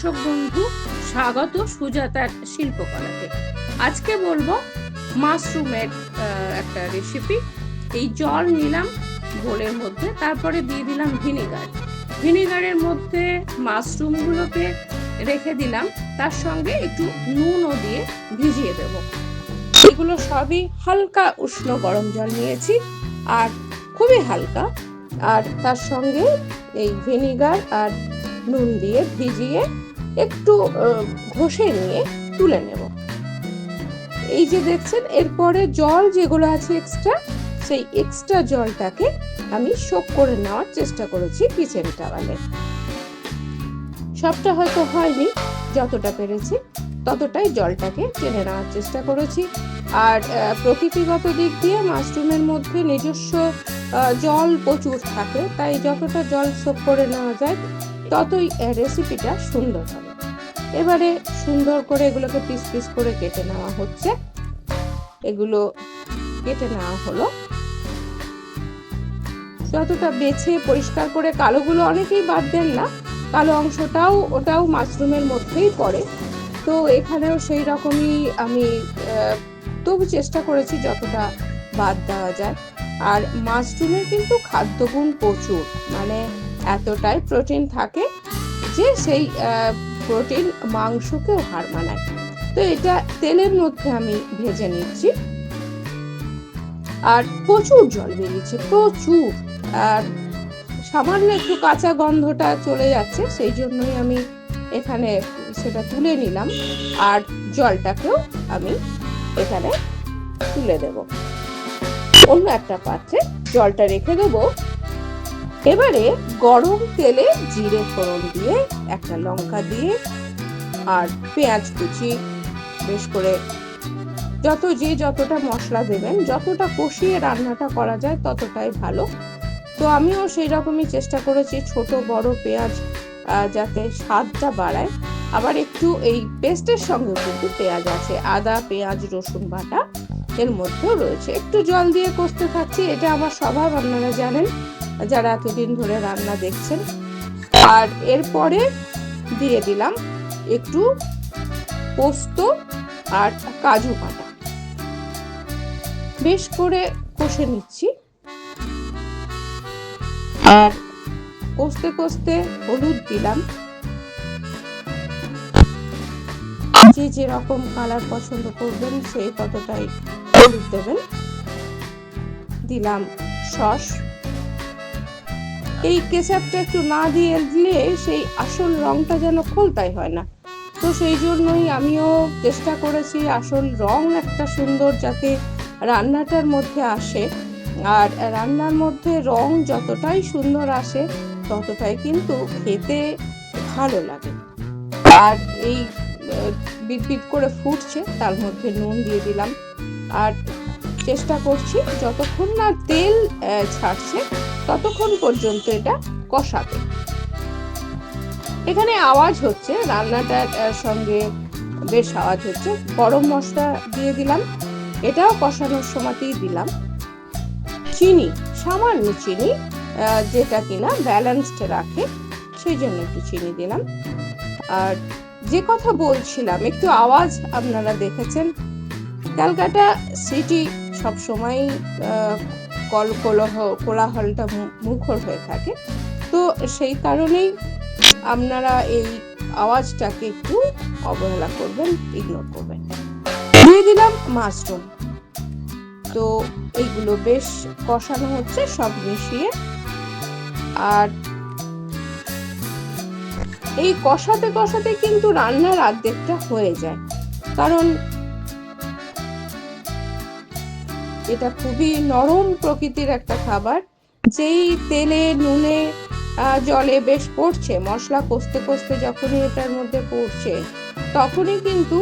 দর্শক বন্ধু, স্বাগত সুজাতার শিল্পকলাতে। আজকে বলব মাশরুমের একটা রেসিপি এই জল নিলাম বোলের মধ্যে, তারপরে দিয়ে দিলাম ভিনিগার। ভিনিগারের মধ্যে মাশরুমগুলোকে রেখে দিলাম। তার সঙ্গে একটু নুনও দিয়ে ভিজিয়ে দেব। এগুলো সবই হালকা উষ্ণ গরম জল নিয়েছি, আর খুবই হালকা। আর তার সঙ্গে এই ভিনিগার আর নুন দিয়ে ভিজিয়ে একটু ঘষে নিয়ে তুলে নেব। এই যে দেখছেন, এরপরে জল যেগুলো আছে এক্সট্রা সেই এক্সট্রা জলটাকে আমি শোক করে নেওয়ার চেষ্টা করেছি কিচেন টাওয়ালে সবটা হয়তো হয়নি, যতটা পেরেছি, ততটাই জলটাকে টেনে নেওয়ার চেষ্টা করেছি। আর প্রকৃতিগত দিক দিয়ে মাশরুমের মধ্যে নিজস্ব জল প্রচুর থাকে, তাই যতটা জল সোপ করে নেওয়া যায় ততই রেসিপিটা সুন্দর হবে। এবারে সুন্দর করে এগুলোকে পিস পিস করে কেটে নেওয়া হচ্ছে। এগুলো কেটে নেওয়া হলো। যতটা বেছে পরিষ্কার করে কালোগুলো অনেকেই বাদ দেন না, কালো অংশটাও ওটাও মাশরুমের মধ্যেই পড়ে। তো এখানেও সেই রকমই আমি তবু চেষ্টা করেছি যতটা বাদ দেওয়া যায়। আর মাশরুমের কিন্তু খাদ্যগুণ প্রচুর মানে এতটাই প্রোটিন থাকে যে সেই প্রোটিন মাংসকেও হার মানায়। তো এটা তেলের মধ্যে আমি ভেজে নিচ্ছি। আর প্রচুর জল বেরিয়েছে প্রচুর। আর সামান্য একটু কাঁচা গন্ধটা চলে যাচ্ছে, সেই জন্যই আমি এখানে সেটা তুলে নিলাম। আর জলটাকেও আমি এখানে তুলে দেব। অন্য একটা পাত্রে জলটা রেখে দেবো। এবারে গরম তেলে জিরে ফোড়ন দিয়ে একটা লঙ্কা দিয়ে আর পেঁয়াজ কুচি বেশ করে যত যে যতটা মশলা দেবেন, যতটা কষিয়ে রান্নাটা করা যায় ততটাই ভালো। তো আমিও সেই রকমই চেষ্টা করেছি ছোট বড় পেঁয়াজ যাতে স্বাদটা বাড়ায়। আবার একটু এই পেস্টের সঙ্গে কিন্তু পেঁয়াজ আছে, আদা, পেঁয়াজ, রসুন বাটা এর মধ্যেও রয়েছে। একটু জল দিয়ে কষতে থাকছি, এটা আমার স্বভাব, আপনারা জানেন। যারা এতদিন ধরে রান্না দেখছেন। আর এরপরে দিয়ে দিলাম একটু পোস্ত আর কাজু বাটা। বেশ করে কষে নিচ্ছি। আর কষতে কষতে হলুদ দিলাম। যে যেরকম কালার পছন্দ করবেন সেই ততটাই হলুদ দেবেন। দিলাম সস। এই কেচাপটা একটু না দিয়ে দিলে সেই আসল রংটা যেন খোলতাই হয় না। তো সেই জন্যই আমিও চেষ্টা করেছি আসল রং একটা সুন্দর যাতে রান্নাটার মধ্যে আসে। আর রান্নার মধ্যে রং যতটাই সুন্দর আসে ততটাই কিন্তু খেতে ভালো লাগে। আর এই আহ, বিট করে ফুটছে তার মধ্যে নুন দিয়ে দিলাম। আর চেষ্টা করছি, যতক্ষণ না তেল ছাড়ছে, ততক্ষণ পর্যন্ত এটা কষাবে এখানে আওয়াজ হচ্ছে, রান্নাটার সঙ্গে বেশ আওয়াজ হচ্ছে। গরম মশলা দিয়ে দিলাম, এটাও কষানোর সময়তেই দিলাম। চিনি, সামান্য চিনি যেটা কিনা ব্যালেন্সড রাখে, সেই জন্য একটু চিনি দিলাম। আর যে কথা বলছিলাম, একটু আওয়াজ আপনারা দেখেছেন, ক্যালকাটা সিটি সবসময় কল কোলাহ, কোলাহলটা মুখর হয়ে থাকে। তো সেই কারণেই আপনারা এই আওয়াজটাকে একটু অবহেলা করবেন ইগনোর করবেন। দিয়ে দিলাম মাশরুম। তো এইগুলো বেশ কষানো হচ্ছে, সব মিশিয়ে। আর এই কষাতে কষাতে কিন্তু রান্নার আর্ধেকটা হয়ে যায়। কারণ এটা খুবই নরম প্রকৃতির একটা খাবার। যেই তেলে, নুনে জলে বেশ পড়ছে, মশলা কষতে কষতে যখনই এটার মধ্যে পড়ছে, তখনই কিন্তু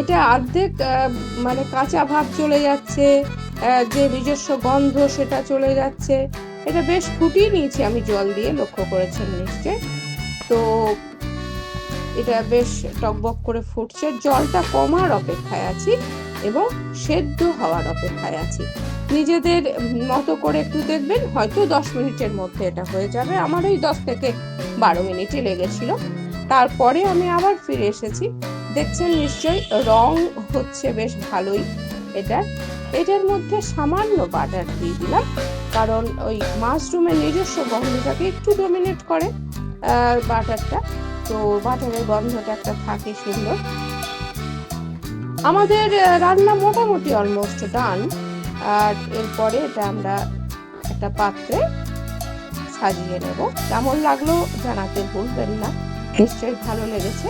এটা অর্ধেক মানে কাঁচা ভাব চলে যাচ্ছে যে নিজস্ব গন্ধ সেটা চলে যাচ্ছে। এটা বেশ ফুটিয়ে নিয়েছি আমি জল দিয়ে, লক্ষ্য করেছেন নিশ্চয় তো এটা বেশ টকবক করে ফুটছে। জলটা কমার অপেক্ষায় আছি। এবং সেদ্ধ হওয়ার অপেক্ষায় আছি। নিজেদের মতো করে একটু দেখবেন, হয়তো দশ মিনিটের মধ্যে এটা হয়ে যাবে। আমার ওই দশ থেকে বারো মিনিটই লেগেছিল। তারপরে আমি আবার ফিরে এসেছি। দেখছেন নিশ্চয়ই রং হচ্ছে বেশ ভালোই এটা। এটার মধ্যে সামান্য বাটার দিয়ে দিলাম। কারণ ওই মাশরুমের নিজস্ব গন্ধটাকে একটু ডোমিনেট করে বাটারটা। তো বাটারের গন্ধটা একটা থাকে সুন্দর। আমাদের রান্না মোটামুটি অলমোস্ট ডান আর এরপরে এটা আমরা একটা পাত্রে সাজিয়ে নেব। কেমন লাগল জানাতে ভুলবেন না, নিশ্চয়ই ভালো লেগেছে।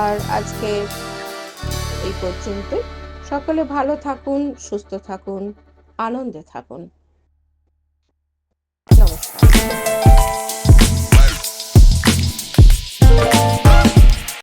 আর আজকে এই পর্যন্ত সকলে ভালো থাকুন, সুস্থ থাকুন, আনন্দে থাকুন।